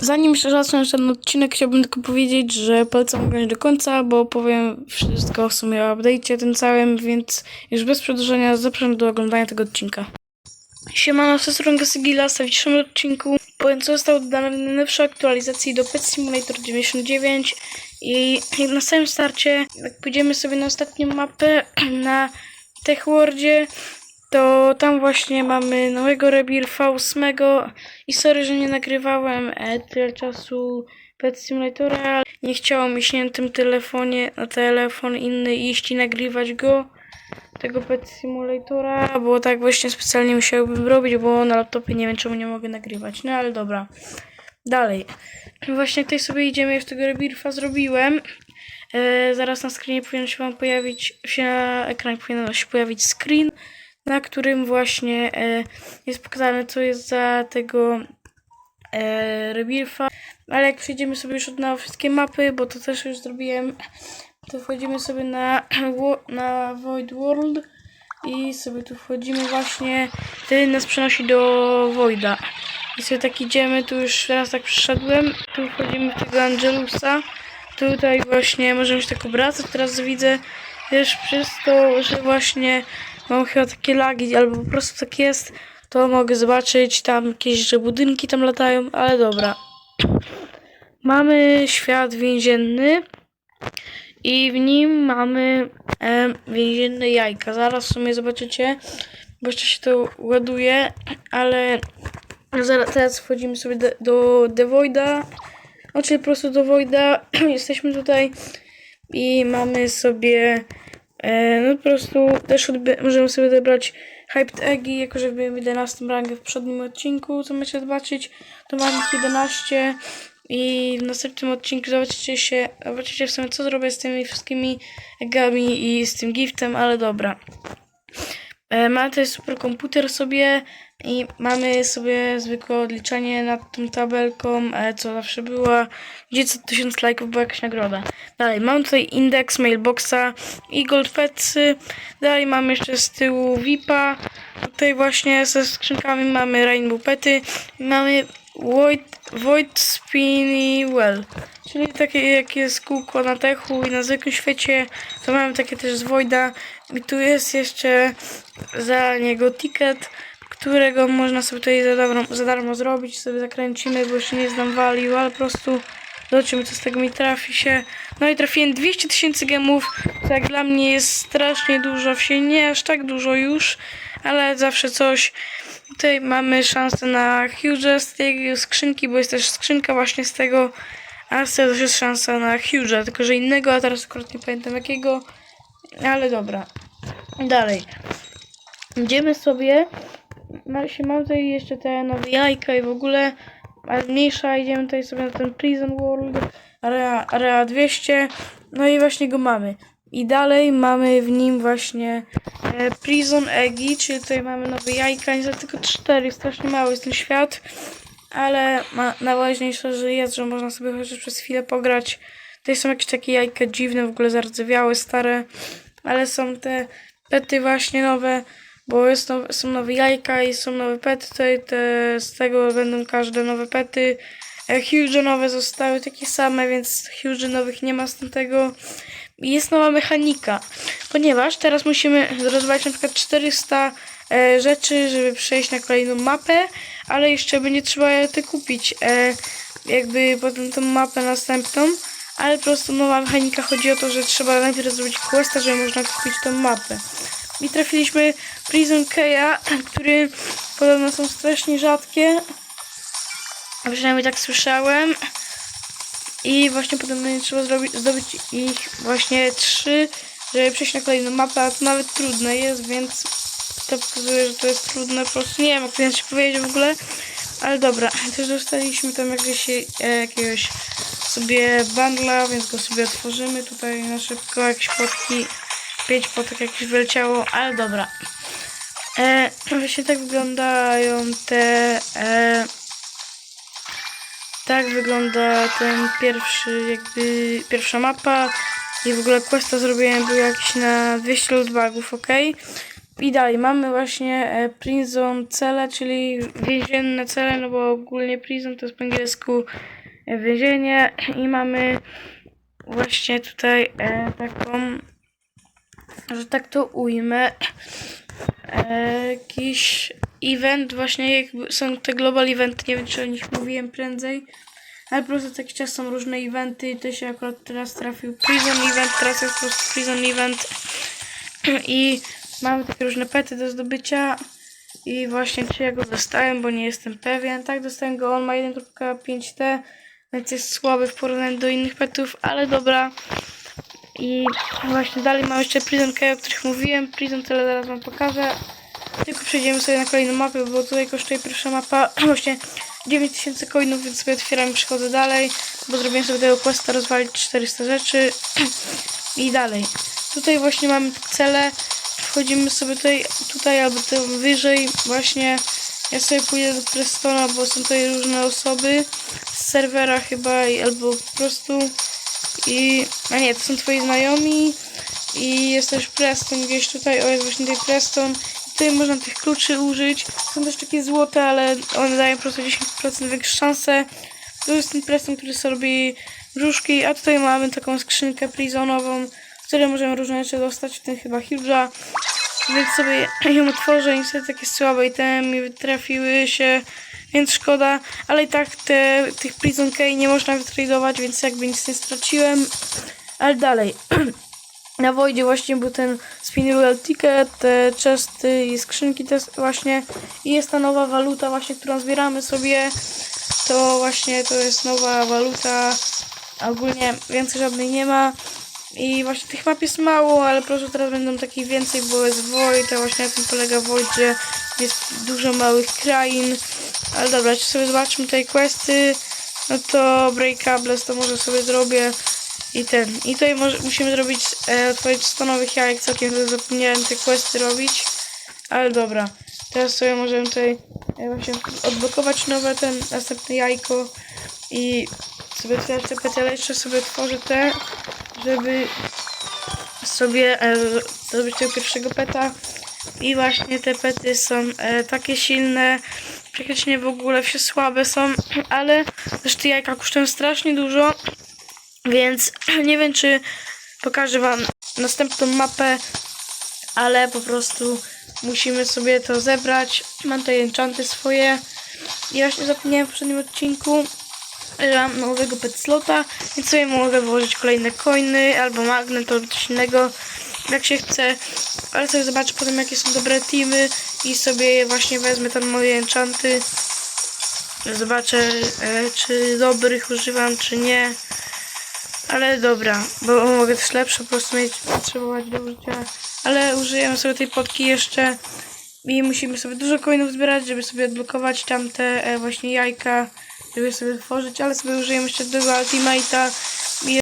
Zanim zacznę ten odcinek, chciałbym tylko powiedzieć, że polecam oglądać do końca, bo powiem wszystko w sumie o update'cie tym całym, więc już bez przedłużenia zapraszam do oglądania tego odcinka. Siemano, z strony Gasigila, w dzisiejszym odcinku powiem, co zostało dodane w najnowszej aktualizacji do Pet Simulator 99 i na samym starcie, jak pójdziemy sobie na ostatnią mapę na TechWordzie, to tam właśnie mamy nowego Rebirfa 8 i sorry, że nie nagrywałem e, tyle czasu Pet Simulatora. Nie chciało mi się na tym telefonie, na telefon inny iść i nagrywać go, tego Pet Simulatora, bo tak właśnie specjalnie musiałbym robić, bo na laptopie nie wiem czemu nie mogę nagrywać. No ale dobra. Dalej. Właśnie tutaj sobie idziemy, już tego Rebirfa zrobiłem. E, zaraz na screenie powinien się wam pojawić, się na ekranie powinien się pojawić screen, na którym właśnie e, jest pokazane co jest za tego e, Rebirfa. Ale jak przejdziemy sobie już na wszystkie mapy, bo to też już zrobiłem, to wchodzimy sobie na, na Void World i sobie tu wchodzimy właśnie, wtedy nas przenosi do Voida. I sobie tak idziemy, tu już raz tak przyszedłem, tu wchodzimy w tego Angelusa, tutaj właśnie możemy się tak obracać, teraz widzę też przez to, że właśnie mam chyba takie lagi, albo po prostu tak jest, to mogę zobaczyć tam jakieś, że budynki tam latają, ale dobra. Mamy świat więzienny i w nim mamy e, więzienne jajka. Zaraz w sumie zobaczycie, bo jeszcze się to ładuje, ale zaraz, teraz wchodzimy sobie do, do The Voida, no czyli po prostu do Voida. Jesteśmy tutaj i mamy sobie no po prostu też możemy sobie odebrać Hyped Eggi, jako że byłem 11 rangę w przednim odcinku, co możecie zobaczyć, to mam ich 11 i w następnym odcinku zobaczycie się, zobaczycie w sumie co zrobię z tymi wszystkimi eggami i z tym giftem, ale dobra. E, Mamy tutaj super komputer sobie i mamy sobie zwykłe odliczanie nad tą tabelką, e, co zawsze była, gdzie co 1000 lajków była jakaś nagroda. Dalej, mam tutaj indeks mailboxa i gold petsy. Dalej mamy jeszcze z tyłu VIPa. Tutaj właśnie ze skrzynkami mamy rainbow pety. Mamy void, void spinny well. Czyli takie jak jest kółko na techu i na zwykłym świecie, to mamy takie też z Voida. I tu jest jeszcze za niego ticket, którego można sobie tutaj za darmo, za darmo zrobić. Sobie zakręcimy, bo jeszcze nie znam value, ale po prostu zobaczymy co z tego mi trafi się. No i trafiłem 200 tysięcy gemów, co jak dla mnie jest strasznie dużo, w się nie aż tak dużo już, ale zawsze coś. Tutaj mamy szansę na huge z tej skrzynki, bo jest też skrzynka właśnie z tego, a z tego też jest szansa na huge, tylko że innego, a teraz akurat nie pamiętam jakiego, ale dobra. Dalej. Idziemy sobie. Się mam tutaj jeszcze te nowe jajka i w ogóle, ale mniejsza, idziemy tutaj sobie na ten Prison World, area, area 200, no i właśnie go mamy. I dalej mamy w nim właśnie e, Prison Eggi, czyli tutaj mamy nowe jajka, niestety tylko cztery, strasznie mały jest ten świat, ale ma, najważniejsze, że jest, że można sobie chociaż przez chwilę pograć. Tutaj są jakieś takie jajka dziwne, w ogóle zardzewiałe, stare, ale są te pety właśnie nowe, bo jest są nowe jajka i są nowe pety, tutaj te, z tego będą każde nowe pety. E, Huge nowe zostały takie same, więc huge nowych nie ma z tego. Jest nowa mechanika, ponieważ teraz musimy rozwalić na przykład 400 e, rzeczy, żeby przejść na kolejną mapę, ale jeszcze będzie trzeba te kupić, e, jakby potem tą mapę następną. Ale po prostu nowa mechanika chodzi o to, że trzeba najpierw zrobić questa, żeby można kupić tą mapę. I trafiliśmy Prison Keya, który podobno są strasznie rzadkie. A Przynajmniej tak słyszałem. I właśnie podobno nie trzeba zrobić, zdobyć ich właśnie trzy, żeby przejść na kolejną mapę, a to nawet trudne jest, więc to pokazuje, że to jest trudne. Po prostu nie wiem, jak to inaczej powiedzieć w ogóle. Ale dobra, też dostaliśmy tam jakiegoś, e, jakiegoś sobie bundla, więc go sobie otworzymy tutaj na szybko. Jakieś potki, pięć potek jakieś wyleciało, ale dobra. E, właśnie tak wyglądają te... E, tak wygląda ten pierwszy, jakby pierwsza mapa. I w ogóle questa zrobiłem był jakiś na 200 lootbagów, ok? I dalej mamy właśnie e, prison cele, czyli więzienne cele, no bo ogólnie prison to jest po angielsku e, więzienie i mamy właśnie tutaj e, taką, że tak to ujmę, e, jakiś event, właśnie jakby są te global eventy, nie wiem czy o nich mówiłem prędzej, ale po prostu jakiś czas są różne eventy i to się akurat teraz trafił prison event, teraz jest po prostu prison event i mamy takie różne pety do zdobycia i właśnie czy ja go dostałem, bo nie jestem pewien, tak dostałem go, on ma 1.5T, więc jest słaby w porównaniu do innych petów, ale dobra. I właśnie dalej mam jeszcze Prison Key, o których mówiłem. Prison tyle zaraz wam pokażę. Tylko przejdziemy sobie na kolejną mapę, bo tutaj kosztuje pierwsza mapa właśnie 9000 coinów, więc sobie otwieram i przechodzę dalej, bo zrobiłem sobie tego questa rozwalić 400 rzeczy i dalej. Tutaj właśnie mamy cele. Wchodzimy sobie tutaj, tutaj albo tam wyżej właśnie. Ja sobie pójdę do Prestona, bo są tutaj różne osoby z serwera chyba, albo po prostu i... A nie, to są twoi znajomi i jest też Preston gdzieś tutaj, o jest właśnie tutaj Preston. Tutaj można tych kluczy użyć. Są też takie złote, ale one dają po prostu 10% większe szanse. Tu jest ten Preston, który sobie robi brzuszki, a tutaj mamy taką skrzynkę prisonową, z której możemy różne rzeczy dostać, w tym chyba Huge'a. Więc sobie ją otworzę, niestety takie słabe itemy trafiły się, więc szkoda, ale i tak te, tych Prison Key nie można wytradować, więc jakby nic nie straciłem. Ale dalej. Na Wojdzie właśnie był ten Spin Royal Ticket, te chesty i skrzynki też właśnie i jest ta nowa waluta właśnie, którą zbieramy sobie. To właśnie to jest nowa waluta. Ogólnie więcej żadnej nie ma. I właśnie tych map jest mało, ale proszę teraz będą takich więcej, bo jest Void, a właśnie na tym polega Void, że jest dużo małych krain. Ale dobra, czy sobie zobaczmy tutaj questy, no to Breakables to może sobie zrobię i ten. I tutaj może, musimy zrobić, e, otworzyć 100 nowych jajek, całkiem zapomniałem te questy robić. Ale dobra, teraz sobie możemy tutaj e, właśnie odblokować nowe ten, następne jajko i sobie otwierać te petele, jeszcze sobie tworzę te, żeby sobie e, zrobić tego pierwszego peta. I właśnie te pety są e, takie silne, praktycznie w ogóle wsie słabe są, ale te jajka kosztują strasznie dużo, więc nie wiem czy pokażę wam następną mapę, ale po prostu musimy sobie to zebrać. Mam tutaj enchanty swoje i właśnie zapomniałem w poprzednim odcinku, mam nowego pet slota, więc sobie mogę włożyć kolejne coiny albo magnet albo coś innego, jak się chce, ale sobie zobaczę potem jakie są dobre teamy i sobie właśnie wezmę tam moje enchanty. Zobaczę e, czy dobrych używam czy nie. Ale dobra, bo mogę też lepsze po prostu mieć, potrzebować do użycia. Ale użyjemy sobie tej potki jeszcze i musimy sobie dużo coinów zbierać, żeby sobie odblokować tamte e, właśnie jajka, żeby sobie tworzyć, ale sobie użyjemy jeszcze tego ultimate'a